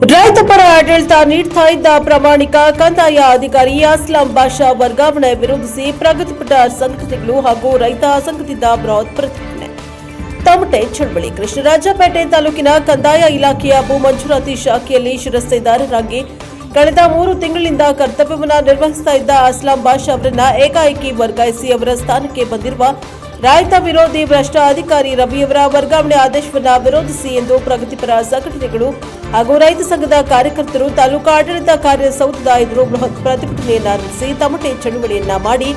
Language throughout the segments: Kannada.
ರೈತ ಪರ ಆಡಳಿತ ನೀಡ್ತಾ ಇದ್ದ ಪ್ರಾಮಾಣಿಕ ಕಂದಾಯ ಅಧಿಕಾರಿ ಅಸ್ಲಾಂ ಬಾಷಾ ವರ್ಗಾವಣೆ ವಿರೋಧಿಸಿ ಪ್ರಗತಿಪರ ಸಂಘಟನೆಗಳು ಹಾಗೂ ರೈತ ಸಂಘದಿಂದ ಬೃಹತ್ ಪ್ರತಿಭಟನೆ. ತಮಟೆ, ಚಳವಳಿ, ಕೃಷ್ಣರಾಜಪೇಟೆ ತಾಲೂಕಿನ ಕಂದಾಯ ಇಲಾಖೆಯ ಭೂ ಮಂಜೂರಾತಿ ಶಾಖೆಯಲ್ಲಿ ಶಿರಸ್ತೆದಾರರಾಗಿ ಕಳೆದ ಮೂರು ತಿಂಗಳಿಂದ ಕರ್ತವ್ಯವನ್ನು ನಿರ್ವಹಿಸುತ್ತಿದ್ದ ಅಸ್ಲಾಂ ಬಾಷಾ ಅವರನ್ನ ಏಕಾಏಕಿ ವರ್ಗಾಯಿಸಿ ಅವರ ಸ್ಥಾನಕ್ಕೆ ಬಂದಿರುವ ರೈತ ವಿರೋಧಿ ಭ್ರಷ್ಟ ಅಧಿಕಾರಿ ರವಿಯವರ ವರ್ಗಾವಣೆ ಆದೇಶವನ್ನು ವಿರೋಧಿಸಿ ಎಂದು ಪ್ರಗತಿಪರ ಸಂಘಟನೆಗಳು ಹಾಗೂ ರೈತ ಸಂಘದ ಕಾರ್ಯಕರ್ತರು ತಾಲೂಕಾ ಆಡಳಿತ ಕಾರ್ಯಸೌಧದ ಎದುರು ಬೃಹತ್ ಪ್ರತಿಭಟನೆಯನ್ನು ನಡೆಸಿ ತಮಟೆ ಚಳುವಳಿಯನ್ನ ಮಾಡಿ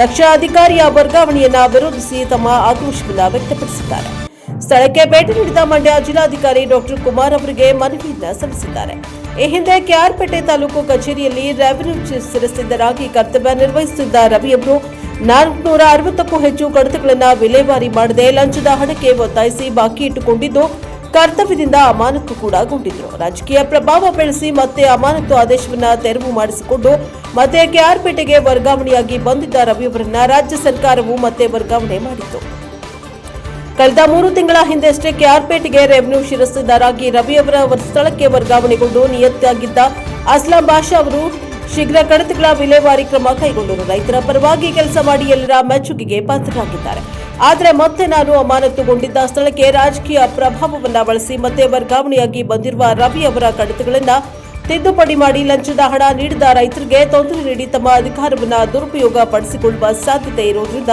ದಕ್ಷ ಅಧಿಕಾರಿಯ ವರ್ಗಾವಣೆಯನ್ನ ವಿರೋಧಿಸಿ ತಮ್ಮ ಆಕ್ರೋಶವನ್ನು ವ್ಯಕ್ತಪಡಿಸಿದ್ದಾರೆ. ಸ್ಥಳಕ್ಕೆ ಭೇಟಿ ನೀಡಿದ ಮಂಡ್ಯ ಜಿಲ್ಲಾಧಿಕಾರಿ ಡಾಕ್ಟರ್ ಕುಮಾರ್ ಅವರಿಗೆ ಮನವಿಯನ್ನ ಸಲ್ಲಿಸಿದ್ದಾರೆ. ಈ ಹಿಂದೆ ಕೆಆರ್ಪೇಟೆ ತಾಲೂಕು ಕಚೇರಿಯಲ್ಲಿ ರೆವಿನ್ಯೂ ಸದಸ್ಯರಾಗಿ ಕರ್ತವ್ಯ ನಿರ್ವಹಿಸುತ್ತಿದ್ದ ರವಿಯವರು ನಾಲ್ಕುನೂರ ಅರವತ್ತಕ್ಕೂ ಹೆಚ್ಚು ಕಡತಗಳನ್ನು ವಿಲೇವಾರಿ ಮಾಡದೆ ಲಂಚದ ಹಣಕ್ಕೆ ಒತ್ತಾಯಿಸಿ ಬಾಕಿ ಇಟ್ಟುಕೊಂಡಿದ್ದು, ಕರ್ತವ್ಯದಿಂದ ಅಮಾನತು ಕೂಡ ಗೊಂಡಿದ್ರು. ರಾಜಕೀಯ ಪ್ರಭಾವ ಬೆಳೆಸಿ ಮತ್ತೆ ಅಮಾನತು ಆದೇಶವನ್ನ ತೆರವು ಮಾಡಿಸಿಕೊಂಡು ಮತ್ತೆ ಕೆಆರ್ಪೇಟೆಗೆ ವರ್ಗಾವಣೆಯಾಗಿ ಬಂದಿದ್ದ ರವಿಯವರನ್ನ ರಾಜ್ಯ ಸರ್ಕಾರವು ಮತ್ತೆ ವರ್ಗಾವಣೆ ಮಾಡಿತ್ತು. ಕಳೆದ ಮೂರು ತಿಂಗಳ ಹಿಂದೆಷ್ಟೇ ಕೆಆರ್ಪೇಟೆಗೆ ರೆವೆನ್ಯೂ ಶಿರಸ್ತೆದಾರಾಗಿ ರವಿ ಅವರ ಸ್ಥಳಕ್ಕೆ ವರ್ಗಾವಣೆಗೊಂಡು ನಿಯತ್ತಾಗಿದ್ದ ಅಸ್ಲಾಂ ಬಾಷಾ ಅವರು ಶೀಘ್ರ ಕಡತಗಳ ವಿಲೇವಾರಿ ಕ್ರಮ ಕೈಗೊಂಡರು ರೈತರ ಪರವಾಗಿ ಕೆಲಸ ಮಾಡಿ ಎಲ್ಲರ ಮೆಚ್ಚುಗೆಗೆ ಪಾತ್ರರಾಗಿದ್ದಾರೆ. ಆದರೆ ಮತ್ತೆ ನಾನು ಅಮಾನತುಗೊಂಡಿದ್ದ ಸ್ಥಳಕ್ಕೆ ರಾಜಕೀಯ ಪ್ರಭಾವವನ್ನ ಬಳಸಿ ಮತ್ತೆ ವರ್ಗಾವಣೆಯಾಗಿ ಬಂದಿರುವ ರವಿ ಅವರ ಕಡತಗಳನ್ನು ತಿದ್ದುಪಡಿ ಮಾಡಿ ಲಂಚದ ಹಣ ನೀಡಿದ ರೈತರಿಗೆ ತೊಂದರೆ ನೀಡಿ ತಮ್ಮ ಅಧಿಕಾರವನ್ನ ದುರುಪಯೋಗ ಪಡಿಸಿಕೊಳ್ಳುವ ಸಾಧ್ಯತೆ ಇರುವುದರಿಂದ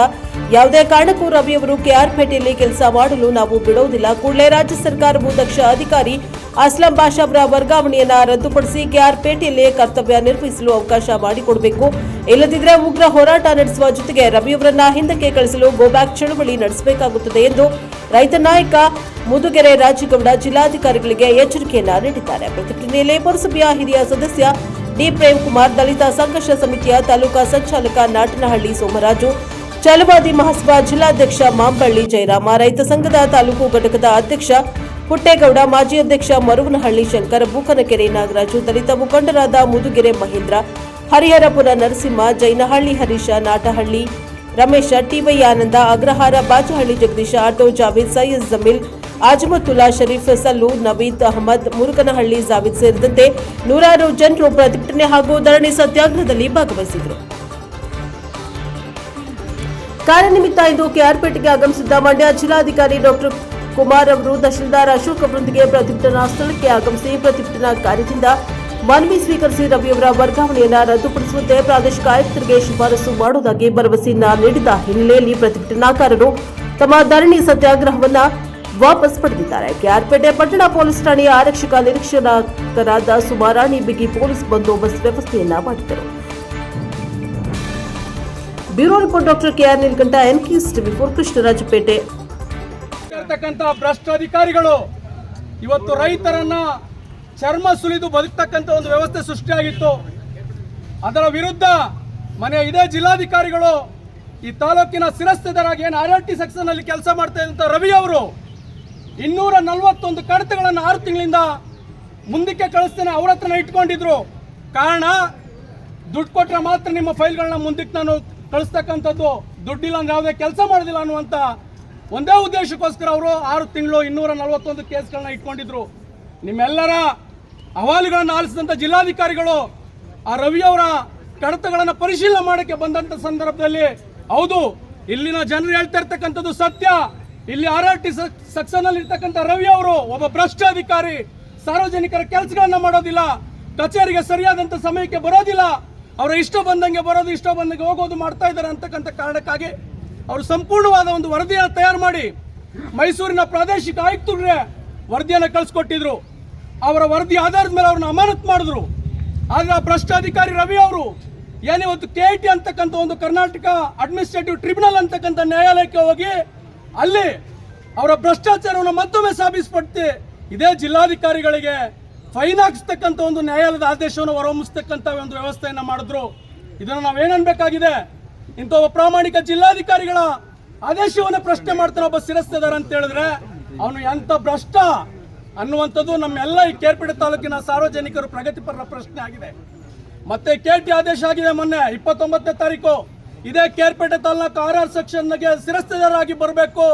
ಯಾವುದೇ ಕಾರಣಕ್ಕೂ ರವಿಯವರು ಕೆಆರ್ಪೇಟೆಯಲ್ಲಿ ಕೆಲಸ ಮಾಡಲು ನಾವು ಬಿಡುವುದಿಲ್ಲ ಕೂಡಲೇ ರಾಜ್ಯ ಸರ್ಕಾರವು ದಕ್ಷ ಅಧಿಕಾರಿ ಅಸ್ಲಂ ಬಾಷಾ ಅವರ ವರ್ಗಾವಣೆಯನ್ನ ರದ್ದುಪಡಿಸಿ ಕೆಆರ್ಪೇಟೆಯಲ್ಲೇ ಕರ್ತವ್ಯ ನಿರ್ವಹಿಸಲು ಅವಕಾಶ ಮಾಡಿಕೊಡಬೇಕು. ಇಲ್ಲದಿದ್ದರೆ ಉಗ್ರ ಹೋರಾಟ ನಡೆಸುವ ಜೊತೆಗೆ ರವಿಯವರನ್ನ ಹಿಂದಕ್ಕೆ ಕಳಿಸಲು ಗೋಬ್ಯಾಕ್ ಚಳವಳಿ ನಡೆಸಬೇಕಾಗುತ್ತದೆ ಎಂದು ರೈತ ನಾಯಕ ಮುದುಗೆರೆ ರಾಜೇಗೌಡ ಜಿಲ್ಲಾಧಿಕಾರಿಗಳಿಗೆ ಎಚ್ಚರಿಕೆಯನ್ನ ನೀಡಿದ್ದಾರೆ. ಪ್ರತಿಭಟನೆಯಲ್ಲಿ ಪುರಸಭೆಯ ಹಿರಿಯ ಸದಸ್ಯ ಡಿ ಪ್ರೇಮ್ ಕುಮಾರ್ ದಲಿತ ಸಂಘರ್ಷ ಸಮಿತಿಯ ತಾಲೂಕಾ ಸಂಚಾಲಕ ನಾಟನಹಳ್ಳಿ ಸೋಮರಾಜು ಛಲವಾದಿ ಮಹಾಸಭಾ ಜಿಲ್ಲಾಧ್ಯಕ್ಷ ಮಾಂಬಳ್ಳಿ ಜಯರಾಮ, ರೈತ ಸಂಘದ ತಾಲೂಕು ಘಟಕದ ಅಧ್ಯಕ್ಷ ಪುಟ್ಟೇಗೌಡ, ಮಾಜಿ ಅಧ್ಯಕ್ಷ ಮರುವನಹಳ್ಳಿ ಶಂಕರ್, ಬೂಕನಕೆರೆ ನಾಗರಾಜು, ದಲಿತ ಮುಖಂಡರಾದ ಮುದುಗೆರೆ ಮಹೇಂದ್ರ, ಹರಿಹರಪುರ ನರಸಿಂಹ, ಜೈನಹಳ್ಳಿ ಹರೀಶ, ನಾಟಹಳ್ಳಿ ರಮೇಶ, ಟಿವೈ ಆನಂದ, ಅಗ್ರಹಾರ ಬಾಚಹಳ್ಳಿ ಜಗದೀಶ, ಆಟೋ ಜಾವೇದ್ ಸೈಯದ್ ಜಮೀಲ್, ಆಜಮತುಲ್ಲಾ ಶರೀಫ್, ಸಲ್ಲು, ನವೀದ್ ಅಹಮದ್, ಮುರುಗನಹಳ್ಳಿ ಜಾವೇದ್ ಸೇರಿದಂತೆ ನೂರಾರು ಜನರು ಪ್ರತಿಭಟನೆ ಹಾಗೂ ಧರಣಿ ಸತ್ಯಾಗ್ರಹದಲ್ಲಿ ಭಾಗವಹಿಸಿದರು. ಕಾರ್ಯನಿಮಿತ್ತ ಇಂದು ಕೆಆರ್ಪೇಟೆಗೆ ಆಗಮಿಸಿದ್ದ ಮಂಡ್ಯ ಜಿಲ್ಲಾಧಿಕಾರಿ ಡಾಕ್ಟರ್ ಕುಮಾರ್ ಅವರು ತಹಶೀಲ್ದಾರ್ ಅಶೋಕ್ ಅವರೊಂದಿಗೆ ಪ್ರತಿಭಟನಾ ಸ್ಥಳಕ್ಕೆ ಆಗಮಿಸಿ ಪ್ರತಿಭಟನಾ ಕಾರ್ಯದಿಂದ ಮನವಿ ಸ್ವೀಕರಿಸಿ ರವಿಯವರ ವರ್ಗಾವಣೆಯನ್ನು ರದ್ದುಪಡಿಸುವಂತೆ ಪ್ರಾದೇಶಿಕ ಆಯುಕ್ತರಿಗೆ ಶಿಫಾರಸು ಮಾಡುವುದಾಗಿ ಭರವಸೆಯನ್ನ ನೀಡಿದ ಹಿನ್ನೆಲೆಯಲ್ಲಿ ಪ್ರತಿಭಟನಾಕಾರರು ತಮ್ಮ ಧರಣಿ ಸತ್ಯಾಗ್ರಹವನ್ನು ವಾಪಸ್ ಪಡೆದಿದ್ದಾರೆ. ಕೆಆರ್ಪೇಟೆ ಪಟ್ಟಣ ಪೊಲೀಸ್ ಠಾಣೆಯ ಆರಕ್ಷಕ ನಿರೀಕ್ಷಕರಾದ ಸುಮಾರಾಣಿ ಬಿಗಿ ಪೊಲೀಸ್ ಬಂದೋಬಸ್ತ್ ವ್ಯವಸ್ಥೆಯನ್ನ ಮಾಡಿದರು bureau report doctor KR Neelkanth ಎನ್ಕಿಸ್ TV four Krishnarajapete. ಭ್ರಷ್ಟ ಅಧಿಕಾರಿಗಳು ಇವತ್ತು ರೈತರನ್ನ ಚರ್ಮ ಸುಲಿದು ಬದುಕ್ತಕ್ಕಂಥ ಒಂದು ವ್ಯವಸ್ಥೆ ಸೃಷ್ಟಿಯಾಗಿತ್ತು. ಅದರ ವಿರುದ್ಧ ಮನೆ ಇದೇ ಜಿಲ್ಲಾಧಿಕಾರಿಗಳು ಈ ತಾಲೂಕಿನ ಶಿರಸ್ತೆದಾರಾಗಿ ಏನು ಆರ್ ಆರ್ ಟಿ ಸೆಕ್ಷನ್ ಅಲ್ಲಿ ಕೆಲಸ ಮಾಡ್ತಾ ಇದ್ದಂಥ ರವಿ ಅವರು ಇನ್ನೂರ ನಲವತ್ತೊಂದು ಕಡತಗಳನ್ನು ಆರು ತಿಂಗಳಿಂದ ಮುಂದಕ್ಕೆ ಕಳಿಸ್ತೇನೆ ಅವ್ರ ಹತ್ರನ ಇಟ್ಕೊಂಡಿದ್ರು. ಕಾರಣ ದುಡ್ಡು ಕೊಟ್ಟರೆ ಮಾತ್ರ ನಿಮ್ಮ ಫೈಲ್ಗಳನ್ನ ಮುಂದಕ್ಕೆ ನಾನು ಕಳಿಸ್ತಕ್ಕಂಥದ್ದು ದುಡ್ಡಿಲ್ಲ ಅಂದ್ರೆ ಯಾವುದೇ ಕೆಲಸ ಮಾಡೋದಿಲ್ಲ ಅನ್ನುವಂಥ ಒಂದೇ ಉದ್ದೇಶಕ್ಕೋಸ್ಕರ ಅವರು ಆರು ತಿಂಗಳು ಇನ್ನೂರ ನಲವತ್ತೊಂದು ಕೇಸ್ಗಳನ್ನ ಇಟ್ಕೊಂಡಿದ್ರು. ನಿಮ್ಮೆಲ್ಲರ ಅಹವಾಲುಗಳನ್ನು ಆಲಿಸಿದಂಥ ಜಿಲ್ಲಾಧಿಕಾರಿಗಳು ಆ ರವಿಯವರ ಕಡತಗಳನ್ನು ಪರಿಶೀಲನೆ ಮಾಡೋಕ್ಕೆ ಬಂದಂಥ ಸಂದರ್ಭದಲ್ಲಿ, ಹೌದು, ಇಲ್ಲಿನ ಜನರು ಹೇಳ್ತಾ ಇರ್ತಕ್ಕಂಥದ್ದು ಸತ್ಯ. ಇಲ್ಲಿ ಆರ್ ಆರ್ ಟಿ ಸೆಕ್ಷನ್ ಅಲ್ಲಿ ಇರ್ತಕ್ಕಂಥ ರವಿ ಅವರು ಒಬ್ಬ ಭ್ರಷ್ಟ ಅಧಿಕಾರಿ, ಸಾರ್ವಜನಿಕರ ಕೆಲಸಗಳನ್ನ ಮಾಡೋದಿಲ್ಲ, ಕಚೇರಿಗೆ ಸರಿಯಾದಂತ ಸಮಯಕ್ಕೆ ಬರೋದಿಲ್ಲ. ಅವರ ಇಷ್ಟ ಬಂದಂಗೆ ಬರೋದು, ಇಷ್ಟ ಬಂದಂಗೆ ಹೋಗೋದು ಮಾಡ್ತಾ ಇದ್ದಾರೆ ಅಂತಕ್ಕಂಥ ಕಾರಣಕ್ಕಾಗಿ ಅವರು ಸಂಪೂರ್ಣವಾದ ಒಂದು ವರದಿಯನ್ನು ತಯಾರು ಮಾಡಿ ಮೈಸೂರಿನ ಪ್ರಾದೇಶಿಕ ಆಯುಕ್ತರಿಗೆ ವರದಿಯನ್ನು ಕಳಿಸ್ಕೊಟ್ಟಿದ್ರು. ಅವರ ವರದಿ ಆಧಾರದ ಮೇಲೆ ಅವ್ರನ್ನ ಅಮಾನತ್ ಮಾಡಿದ್ರು. ಆದರೆ ಆ ಭ್ರಷ್ಟಾಧಿಕಾರಿ ರವಿ ಅವರು ಏನೇ ಒಂದು ಕೆ ಟಿ ಅಂತಕ್ಕಂಥ ಒಂದು ಕರ್ನಾಟಕ ಅಡ್ಮಿನಿಸ್ಟ್ರೇಟಿವ್ ಟ್ರಿಬ್ಯುನಲ್ ಅಂತಕ್ಕಂಥ ನ್ಯಾಯಾಲಯಕ್ಕೆ ಹೋಗಿ ಅಲ್ಲಿ ಅವರ ಭ್ರಷ್ಟಾಚಾರವನ್ನು ಮತ್ತೊಮ್ಮೆ ಸಾಬೀಸ್ಪಡ್ತಿ ಇದೇ ಜಿಲ್ಲಾಧಿಕಾರಿಗಳಿಗೆ ಫೈನ್ ಹಾಕಿಸ್ತಕ್ಕಂಥ ಒಂದು ನ್ಯಾಯಾಲಯದ ಆದೇಶವನ್ನು ಹೊರಹೊಮ್ಮಿಸ್ತಕ್ಕಂಥ ಒಂದು ವ್ಯವಸ್ಥೆಯನ್ನು ಮಾಡಿದ್ರು. ಇದನ್ನು ನಾವೇನನ್ಬೇಕಾಗಿದೆ? ಇಂಥ ಒಬ್ಬ ಪ್ರಾಮಾಣಿಕ ಜಿಲ್ಲಾಧಿಕಾರಿಗಳ ಆದೇಶವನ್ನು ಪ್ರಶ್ನೆ ಮಾಡ್ತಾನೆ ಒಬ್ಬ ಶಿರಸ್ತದಾರ ಅಂತ ಹೇಳಿದ್ರೆ, ಅವನು ಎಂತ ಭ್ರಷ್ಟ ಅನ್ನುವಂಥದ್ದು ನಮ್ಮೆಲ್ಲ ಈ ಕೇರ್ಪೇಟೆ ತಾಲೂಕಿನ ಸಾರ್ವಜನಿಕರು ಪ್ರಗತಿಪರರ ಪ್ರಶ್ನೆ ಆಗಿದೆ. ಮತ್ತೆ ಕೆ ಟಿ ಆದೇಶ ಆಗಿದೆ ಮೊನ್ನೆ, ಇಪ್ಪತ್ತೊಂಬತ್ತನೇ ತಾರೀಕು. ಇದೇ ಕೇರ್ಪೇಟೆ ತಾಲೂಕು ಆರ್ ಆರ್ ಸೆಕ್ಷನ್ಗೆ ಶಿರಸ್ತೆದಾರರಾಗಿ ಬರಬೇಕು.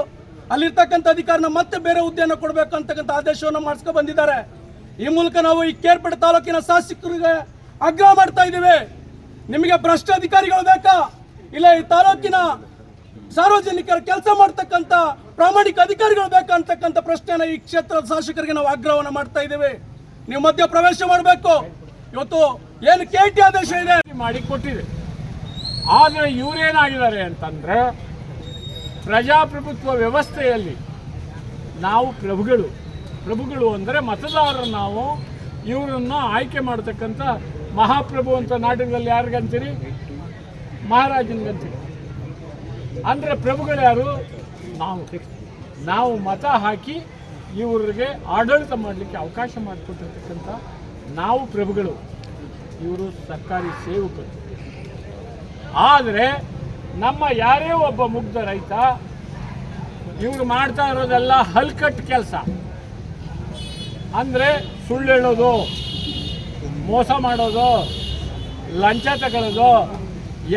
ಅಲ್ಲಿರ್ತಕ್ಕಂಥ ಅಧಿಕಾರನ ಮತ್ತೆ ಬೇರೆ ಹುದ್ದೆಯನ್ನು ಕೊಡಬೇಕು ಅಂತಕ್ಕಂಥ ಆದೇಶವನ್ನು ಮಾಡಿಸ್ಕೊ ಬಂದಿದ್ದಾರೆ. ಈ ಮೂಲಕ ನಾವು ಈ ಕೇರ್ಪೇಟೆ ತಾಲೂಕಿನ ಶಾಸಕರಿಗೆ ಆಗ್ರಹ ಮಾಡ್ತಾ ಇದ್ದೀವಿ. ನಿಮಗೆ ಭ್ರಷ್ಟ ಅಧಿಕಾರಿಗಳು ಬೇಕಾ? ಇಲ್ಲ ಈ ತಾಲೂಕಿನ ಸಾರ್ವಜನಿಕರ ಕೆಲಸ ಮಾಡ್ತಕ್ಕಂಥ ಪ್ರಾಮಾಣಿಕ ಅಧಿಕಾರಿಗಳು ಬೇಕಾ ಅಂತಕ್ಕಂಥ ಪ್ರಶ್ನೆನ ಈ ಕ್ಷೇತ್ರದ ಶಾಸಕರಿಗೆ ನಾವು ಆಗ್ರಹವನ್ನು ಮಾಡ್ತಾ ಇದ್ದೇವೆ. ನೀವು ಮಧ್ಯ ಪ್ರವೇಶ ಮಾಡಬೇಕು. ಇವತ್ತು ಏನು ಕೆ ಟಿ ಆದೇಶ ಇದೆ? ಮಾಡಿ ಕೊಟ್ಟಿದೆ. ಆದರೆ ಇವರೇನಾಗಿದ್ದಾರೆ ಅಂತಂದ್ರೆ ಪ್ರಜಾಪ್ರಭುತ್ವ ವ್ಯವಸ್ಥೆಯಲ್ಲಿ ನಾವು ಪ್ರಭುಗಳು. ಪ್ರಭುಗಳು ಅಂದರೆ ಮತದಾರರು ನಾವು ಇವರನ್ನು ಆಯ್ಕೆ ಮಾಡತಕ್ಕಂಥ ಮಹಾಪ್ರಭು ಅಂತ ನಾಟಕದಲ್ಲಿ ಯಾರಿಗಂತೀರಿ ಮಹಾರಾಜನಿಗಂತೀರಿ ಅಂದರೆ ಪ್ರಭುಗಳು ಯಾರು? ನಾವು. ನಾವು ಮತ ಹಾಕಿ ಇವರಿಗೆ ಆಡಳಿತ ಮಾಡಲಿಕ್ಕೆ ಅವಕಾಶ ಮಾಡಿಕೊಟ್ಟಿರ್ತಕ್ಕಂಥ ನಾವು ಪ್ರಭುಗಳು. ಇವರು ಸರ್ಕಾರಿ ಸೇವಕರು. ಆದರೆ ನಮ್ಮ ಯಾರೇ ಒಬ್ಬ ಮುಗ್ಧ ರೈತ, ಇವರು ಮಾಡ್ತಾ ಇರೋದೆಲ್ಲ ಹಲ್ಕಟ್ ಕೆಲಸ. ಅಂದರೆ ಸುಳ್ಳು ಹೇಳೋದು, ಮೋಸ ಮಾಡೋದು, ಲಂಚ ತಗೊಳ್ಳೋದು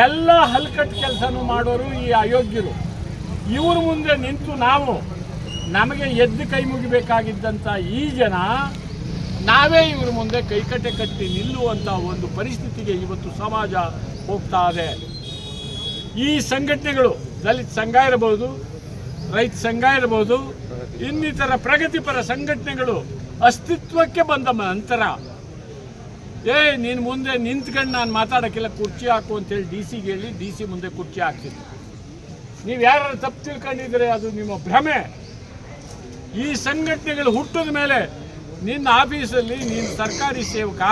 ಎಲ್ಲ ಹಲ್ಕಟ್ ಕೆಲಸನೂ ಮಾಡೋರು ಈ ಅಯೋಗ್ಯರು. ಇವ್ರ ಮುಂದೆ ನಿಂತು ನಾವು ನಮಗೆ ಎದ್ದು ಕೈ ಮುಗಿಬೇಕಾಗಿದ್ದಂಥ ಈ ಜನ ನಾವೇ ಇವ್ರ ಮುಂದೆ ಕೈಕಟ್ಟೆ ಕಟ್ಟಿ ನಿಲ್ಲುವಂಥ ಒಂದು ಪರಿಸ್ಥಿತಿಗೆ ಇವತ್ತು ಸಮಾಜ ಹೋಗ್ತಾ ಇದೆ. ಈ ಸಂಘಟನೆಗಳು, ದಲಿತ ಸಂಘ ಇರಬಹುದು ರೈತ ಸಂಘ ಇರಬಹುದು ಇನ್ನಿತರ ಪ್ರಗತಿಪರ ಸಂಘಟನೆಗಳು ಅಸ್ತಿತ್ವಕ್ಕೆ ಬಂದ ನಂತರ, ಏ, ನೀನು ಮುಂದೆ ನಿಂತ್ಕೊಂಡು ನಾನು ಮಾತಾಡೋಕ್ಕಿಲ್ಲ ಕುರ್ಚಿ ಹಾಕು ಅಂತೇಳಿ ಡಿ ಸಿಗೆ ಹೇಳಿ ಡಿ ಸಿ ಮುಂದೆ ಕುರ್ಚಿ ಹಾಕ್ತಿದ್ರು ನೀವು ಯಾರು ತಪ್ಪು ತಿಳ್ಕೊಂಡಿದ್ರೆ ಅದು ನಿಮ್ಮ ಭ್ರಮೆ. ಈ ಸಂಘಟನೆಗಳು ಹುಟ್ಟಿದ ಮೇಲೆ ನಿನ್ನ ಆಫೀಸಲ್ಲಿ ನೀನು ಸರ್ಕಾರಿ ಸೇವಕ,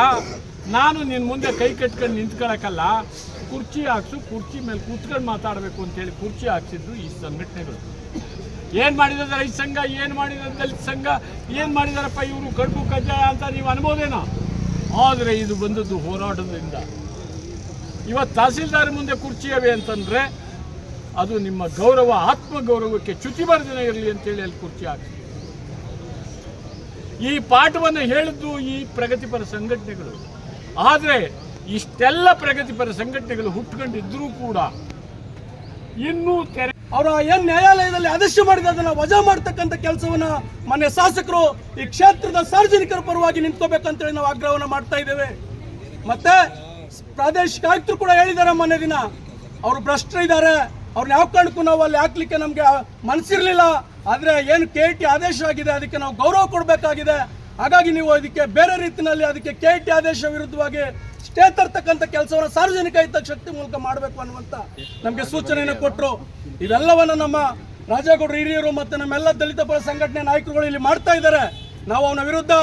ನಾನು ನಿನ್ನ ಮುಂದೆ ಕೈ ಕಟ್ಕೊಂಡು ನಿಂತ್ಕೊಳಕ್ಕಲ್ಲ ಕುರ್ಚಿ ಹಾಕ್ಸು, ಕುರ್ಚಿ ಮೇಲೆ ಕೂತ್ಕೊಂಡು ಮಾತಾಡಬೇಕು ಅಂತೇಳಿ ಕುರ್ಚಿ ಹಾಕ್ಸಿದ್ರು ಈ ಸಂಘಟನೆಗಳು. ಏನು ಮಾಡಿದ್ದಾರೆ ರೈತ ಸಂಘ, ಏನು ಮಾಡಿದ್ದಾರೆ ದಲಿತ ಸಂಘ, ಏನು ಮಾಡಿದಾರಪ್ಪ ಇವರು ಕಡುಬು ಕಜ್ಜಾಯ ಅಂತ ನೀವು ಅನ್ಬೋದೇನೋ? ಆದರೆ ಇದು ಬಂದದ್ದು ಹೋರಾಟದಿಂದ. ಇವತ್ತು ತಹಸೀಲ್ದಾರ್ ಮುಂದೆ ಕುರ್ಚಿ ಅಂತಂದ್ರೆ ಅದು ನಿಮ್ಮ ಗೌರವ ಆತ್ಮ ಗೌರವಕ್ಕೆ ಚ್ಯುತಿ ಬರದಿನ ಇರಲಿ ಅಂತೇಳಿ ಅಲ್ಲಿ ಕುರ್ಚಿ ಹಾಕ್ತೀವಿ ಈ ಪಾಠವನ್ನು ಹೇಳಿದ್ದು ಈ ಪ್ರಗತಿಪರ ಸಂಘಟನೆಗಳು. ಆದರೆ ಇಷ್ಟೆಲ್ಲ ಪ್ರಗತಿಪರ ಸಂಘಟನೆಗಳು ಹುಟ್ಕೊಂಡಿದ್ರೂ ಕೂಡ ಇನ್ನೂ ತೆರೆ ಅವರ ಏನ್ ನ್ಯಾಯಾಲಯದಲ್ಲಿ ಆದೇಶ ಮಾಡಿದ ಅದನ್ನ ವಜಾ ಮಾಡ್ತಕ್ಕಂಥ ಕೆಲಸವನ್ನ ಮನೆ ಶಾಸಕರು ಈ ಕ್ಷೇತ್ರದ ಸಾರ್ವಜನಿಕರ ಪರವಾಗಿ ನಿಂತ್ಕೋಬೇಕಂತೇಳಿ ನಾವು ಆಗ್ರಹವನ್ನ ಮಾಡ್ತಾ ಇದ್ದೇವೆ. ಮತ್ತೆ ಪ್ರಾದೇಶಿಕ ಆಯುಕ್ತರು ಕೂಡ ಹೇಳಿದ್ದಾರೆ ಮೊನ್ನೆ ದಿನ. ಅವರು ಭ್ರಷ್ಟರಿದ್ದಾರೆ ಅವ್ರನ್ನ ಯಾವ ಕಾರಣಕ್ಕೂ ನಾವು ಅಲ್ಲಿ ಹಾಕ್ಲಿಕ್ಕೆ ನಮ್ಗೆ ಮನಸ್ಸಿರಲಿಲ್ಲ. ಆದ್ರೆ ಏನು ಕೆ ಟಿ ಆದೇಶ ಆಗಿದೆ, ಅದಕ್ಕೆ ನಾವು ಗೌರವ ಕೊಡಬೇಕಾಗಿದೆ. ಹಾಗಾಗಿ ನೀವು ಅದಕ್ಕೆ ಬೇರೆ ರೀತಿಯಲ್ಲಿ ಅದಕ್ಕೆ ಕೆ ಟಿ ಆದೇಶ ವಿರುದ್ಧವಾಗಿ ಸ್ಟೇ ತರ್ತಕ್ಕಂಥ ಕೆಲಸವನ್ನು ಸಾರ್ವಜನಿಕ ಹಿತಾಸಕ್ತಿ ಮೂಲಕ ಮಾಡಬೇಕು ಅನ್ನುವಂತ ನಮಗೆ ಸೂಚನೆಯನ್ನು ಕೊಟ್ಟರು ಇವೆಲ್ಲವನ್ನು ನಮ್ಮ ರಾಜೇಗೌಡರು, ಹಿರಿಯರು ಮತ್ತು ನಮ್ಮೆಲ್ಲ ದಲಿತ ಪರ ಸಂಘಟನೆ ನಾಯಕರುಗಳು ಇಲ್ಲಿ ಮಾಡ್ತಾ ಇದ್ದಾರೆ. ನಾವು ಅವನ ವಿರುದ್ಧ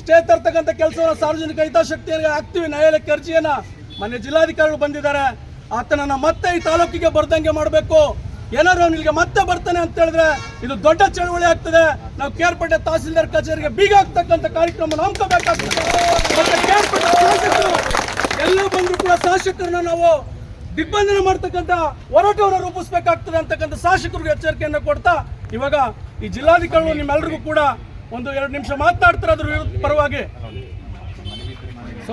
ಸ್ಟೇ ತರ್ತಕ್ಕಂಥ ಕೆಲಸವನ್ನು ಸಾರ್ವಜನಿಕ ಹಿತಾಸಕ್ತಿಯಲ್ಲಿ ಹಾಕ್ತೀವಿ. ನ್ಯಾಯಾಲಯಕ್ಕೆ ಅರ್ಜಿಯನ್ನ ಮೊನ್ನೆ ಜಿಲ್ಲಾಧಿಕಾರಿಗಳು ಬಂದಿದ್ದಾರೆ. ಆತನನ್ನ ಮತ್ತೆ ಈ ತಾಲೂಕಿಗೆ ಬರ್ದಂಗೆ ಮಾಡಬೇಕು. ಏನಾದ್ರು ಅವ್ನು ಇಲ್ಲಿಗೆ ಮತ್ತೆ ಬರ್ತಾನೆ ಅಂತ ಹೇಳಿದ್ರೆ ಇದು ದೊಡ್ಡ ಚಳವಳಿ ಆಗ್ತದೆ. ನಾವು ಕೇರ್ಪಟ್ಟೆ ತಹಸೀಲ್ದಾರ್ ಕಚೇರಿಗೆ ಬೀಗ ಹಾಕ್ತಕ್ಕಂಥ ಕಾರ್ಯಕ್ರಮ ಶಾಸಕರು ಕೂಡ ಶಾಸಕರನ್ನ ನಾವು ದಿಗ್ಬಂಧನ ಮಾಡ್ತಕ್ಕಂಥ ಹೋರಾಟವನ್ನು ರೂಪಿಸ್ಬೇಕಾಗ್ತದೆ ಅಂತಕ್ಕಂಥ ಶಾಸಕರಿಗೆ ಎಚ್ಚರಿಕೆಯನ್ನು ಕೊಡ್ತಾ ಇವಾಗ ಈ ಜಿಲ್ಲಾಧಿಕಾರಿಗಳು ನಿಮ್ಮೆಲ್ಲರಿಗೂ ಕೂಡ ಒಂದು ಎರಡು ನಿಮಿಷ ಮಾತನಾಡ್ತಾರೆ ಅದ್ರ ಪರವಾಗಿ